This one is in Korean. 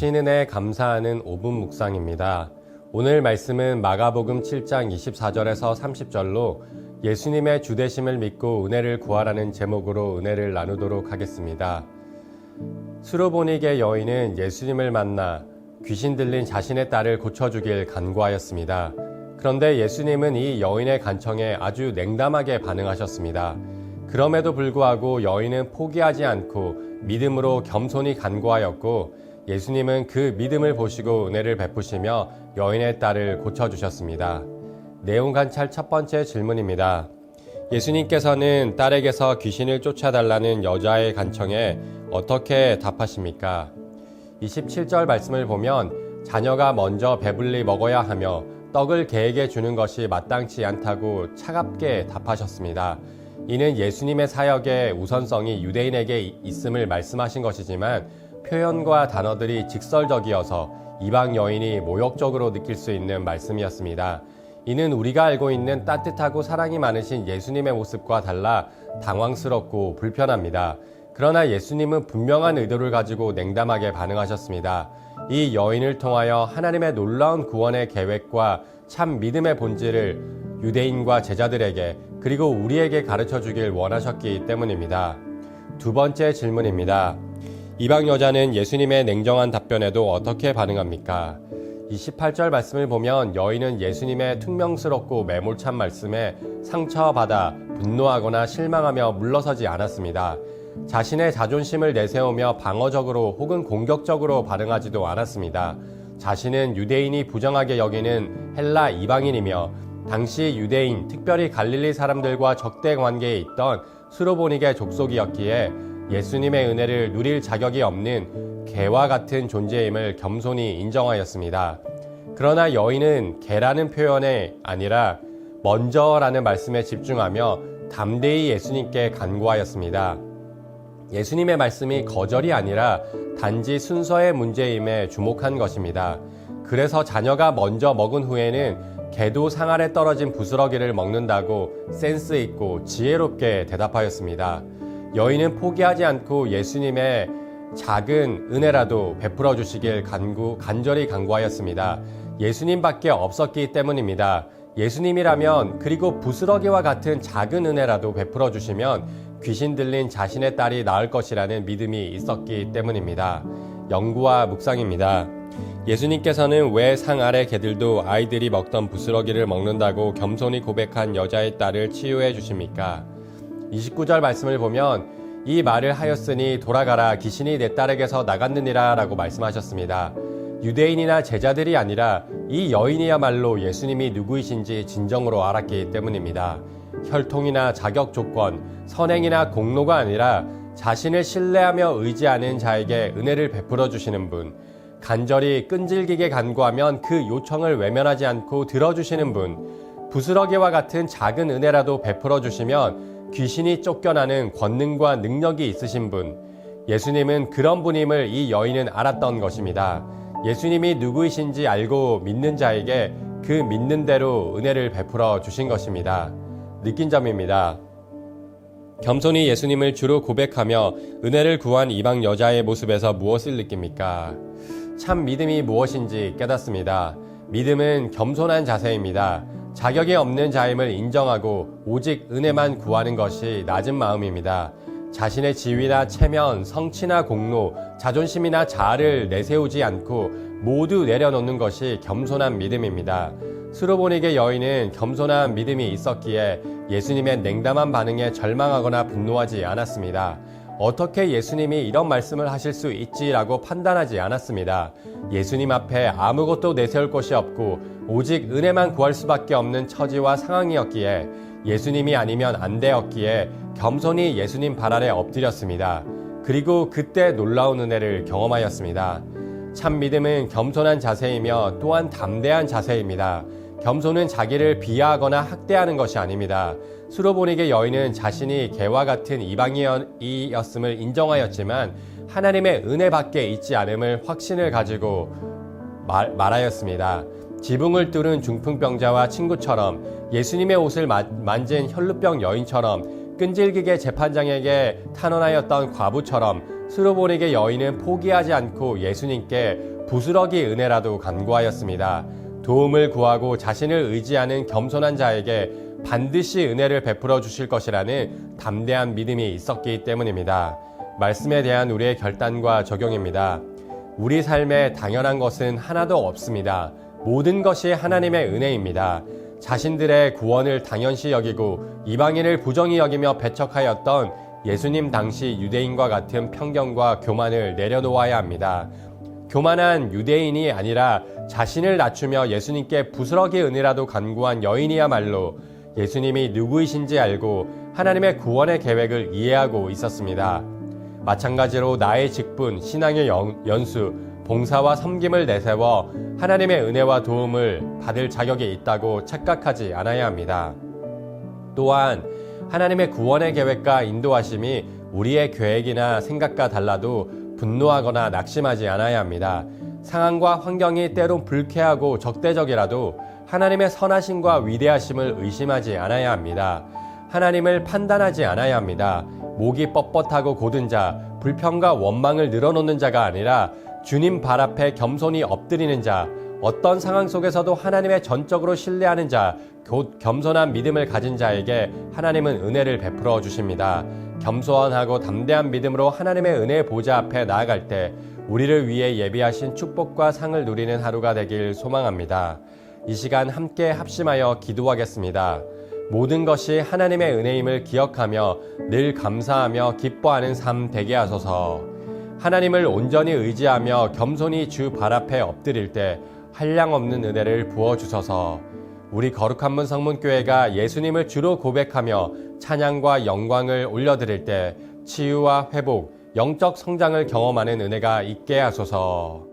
주신 은혜에 감사하는 5분 묵상입니다. 오늘 말씀은 마가복음 7장 24절에서 30절로 예수님의 주대심을 믿고 은혜를 구하라는 제목으로 은혜를 나누도록 하겠습니다. 수로보니게 여인은 예수님을 만나 귀신 들린 자신의 딸을 고쳐주길 간구하였습니다. 그런데 예수님은 이 여인의 간청에 아주 냉담하게 반응하셨습니다. 그럼에도 불구하고 여인은 포기하지 않고 믿음으로 겸손히 간구하였고 예수님은 그 믿음을 보시고 은혜를 베푸시며 여인의 딸을 고쳐주셨습니다. 내용 관찰 첫 번째 질문입니다. 예수님께서는 딸에게서 귀신을 쫓아달라는 여자의 간청에 어떻게 답하십니까? 27절 말씀을 보면 자녀가 먼저 배불리 먹어야 하며 떡을 개에게 주는 것이 마땅치 않다고 차갑게 답하셨습니다. 이는 예수님의 사역의 우선성이 유대인에게 있음을 말씀하신 것이지만 표현과 단어들이 직설적이어서 이방 여인이 모욕적으로 느낄 수 있는 말씀이었습니다. 이는 우리가 알고 있는 따뜻하고 사랑이 많으신 예수님의 모습과 달라 당황스럽고 불편합니다. 그러나 예수님은 분명한 의도를 가지고 냉담하게 반응하셨습니다. 이 여인을 통하여 하나님의 놀라운 구원의 계획과 참 믿음의 본질을 유대인과 제자들에게 그리고 우리에게 가르쳐 주길 원하셨기 때문입니다. 두 번째 질문입니다. 이방 여자는 예수님의 냉정한 답변에도 어떻게 반응합니까? 28절 말씀을 보면 여인은 예수님의 퉁명스럽고 매몰찬 말씀에 상처받아 분노하거나 실망하며 물러서지 않았습니다. 자신의 자존심을 내세우며 방어적으로 혹은 공격적으로 반응하지도 않았습니다. 자신은 유대인이 부정하게 여기는 헬라 이방인이며 당시 유대인, 특별히 갈릴리 사람들과 적대 관계에 있던 수로보닉의 족속이었기에 예수님의 은혜를 누릴 자격이 없는 개와 같은 존재임을 겸손히 인정하였습니다. 그러나 여인은 개라는 표현에 아니라 먼저라는 말씀에 집중하며 담대히 예수님께 간구하였습니다. 예수님의 말씀이 거절이 아니라 단지 순서의 문제임에 주목한 것입니다. 그래서 자녀가 먼저 먹은 후에는 개도 상 아래 떨어진 부스러기를 먹는다고 센스 있고 지혜롭게 대답하였습니다. 여인은 포기하지 않고 예수님의 작은 은혜라도 베풀어 주시길 간구, 간절히 간구하였습니다. 예수님밖에 없었기 때문입니다. 예수님이라면 그리고 부스러기와 같은 작은 은혜라도 베풀어 주시면 귀신 들린 자신의 딸이 나을 것이라는 믿음이 있었기 때문입니다. 연구와 묵상입니다. 예수님께서는 왜 상 아래 개들도 아이들이 먹던 부스러기를 먹는다고 겸손히 고백한 여자의 딸을 치유해 주십니까? 29절 말씀을 보면 이 말을 하였으니 돌아가라 귀신이 내 딸에게서 나갔느니라 라고 말씀하셨습니다. 유대인이나 제자들이 아니라 이 여인이야말로 예수님이 누구이신지 진정으로 알았기 때문입니다. 혈통이나 자격 조건, 선행이나 공로가 아니라 자신을 신뢰하며 의지하는 자에게 은혜를 베풀어 주시는 분, 간절히 끈질기게 간구하면 그 요청을 외면하지 않고 들어주시는 분, 부스러기와 같은 작은 은혜라도 베풀어 주시면 귀신이 쫓겨나는 권능과 능력이 있으신 분, 예수님은 그런 분임을 이 여인은 알았던 것입니다. 예수님이 누구이신지 알고 믿는 자에게 그 믿는 대로 은혜를 베풀어 주신 것입니다. 느낀 점입니다. 겸손히 예수님을 주로 고백하며 은혜를 구한 이방 여자의 모습에서 무엇을 느낍니까? 참 믿음이 무엇인지 깨닫습니다. 믿음은 겸손한 자세입니다. 자격이 없는 자임을 인정하고 오직 은혜만 구하는 것이 낮은 마음입니다. 자신의 지위나 체면, 성취나 공로, 자존심이나 자아를 내세우지 않고 모두 내려놓는 것이 겸손한 믿음입니다. 수로보닉의 여인은 겸손한 믿음이 있었기에 예수님의 냉담한 반응에 절망하거나 분노하지 않았습니다. 어떻게 예수님이 이런 말씀을 하실 수 있지라고 판단하지 않았습니다. 예수님 앞에 아무것도 내세울 것이 없고 오직 은혜만 구할 수밖에 없는 처지와 상황이었기에 예수님이 아니면 안 되었기에 겸손히 예수님 발 아래 엎드렸습니다. 그리고 그때 놀라운 은혜를 경험하였습니다. 참 믿음은 겸손한 자세이며 또한 담대한 자세입니다. 겸손은 자기를 비하하거나 학대하는 것이 아닙니다. 수로보닉의 여인은 자신이 개와 같은 이방인이었음을 인정하였지만 하나님의 은혜 밖에 있지 않음을 확신을 가지고 말, 말하였습니다. 지붕을 뚫은 중풍병자와 친구처럼 예수님의 옷을 만진 혈루병 여인처럼 끈질기게 재판장에게 탄원하였던 과부처럼 수로보닉의 여인은 포기하지 않고 예수님께 부스러기 은혜라도 간구하였습니다. 도움을 구하고 자신을 의지하는 겸손한 자에게 반드시 은혜를 베풀어 주실 것이라는 담대한 믿음이 있었기 때문입니다. 말씀에 대한 우리의 결단과 적용입니다. 우리 삶에 당연한 것은 하나도 없습니다. 모든 것이 하나님의 은혜입니다. 자신들의 구원을 당연시 여기고 이방인을 부정히 여기며 배척하였던 예수님 당시 유대인과 같은 편견과 교만을 내려놓아야 합니다. 교만한 유대인이 아니라 자신을 낮추며 예수님께 부스러기 은혜라도 간구한 여인이야말로 예수님이 누구이신지 알고 하나님의 구원의 계획을 이해하고 있었습니다. 마찬가지로 나의 직분, 신앙의 연- 연수, 봉사와 섬김을 내세워 하나님의 은혜와 도움을 받을 자격이 있다고 착각하지 않아야 합니다. 또한 하나님의 구원의 계획과 인도하심이 우리의 계획이나 생각과 달라도 분노하거나 낙심하지 않아야 합니다. 상황과 환경이 때론 불쾌하고 적대적이라도 하나님의 선하심과 위대하심을 의심하지 않아야 합니다. 하나님을 판단하지 않아야 합니다. 목이 뻣뻣하고 고든 자, 불평과 원망을 늘어놓는 자가 아니라 주님 발 앞에 겸손히 엎드리는 자, 어떤 상황 속에서도 하나님의 전적으로 신뢰하는 자, 곧 겸손한 믿음을 가진 자에게 하나님은 은혜를 베풀어 주십니다. 겸손하고 담대한 믿음으로 하나님의 은혜 보좌 앞에 나아갈 때 우리를 위해 예비하신 축복과 상을 누리는 하루가 되길 소망합니다. 이 시간 함께 합심하여 기도하겠습니다. 모든 것이 하나님의 은혜임을 기억하며 늘 감사하며 기뻐하는 삶 되게 하소서. 하나님을 온전히 의지하며 겸손히 주 발 앞에 엎드릴 때 한량 없는 은혜를 부어 주소서. 우리 거룩한 문 성문교회가 예수님을 주로 고백하며 찬양과 영광을 올려드릴 때 치유와 회복, 영적 성장을 경험하는 은혜가 있게 하소서.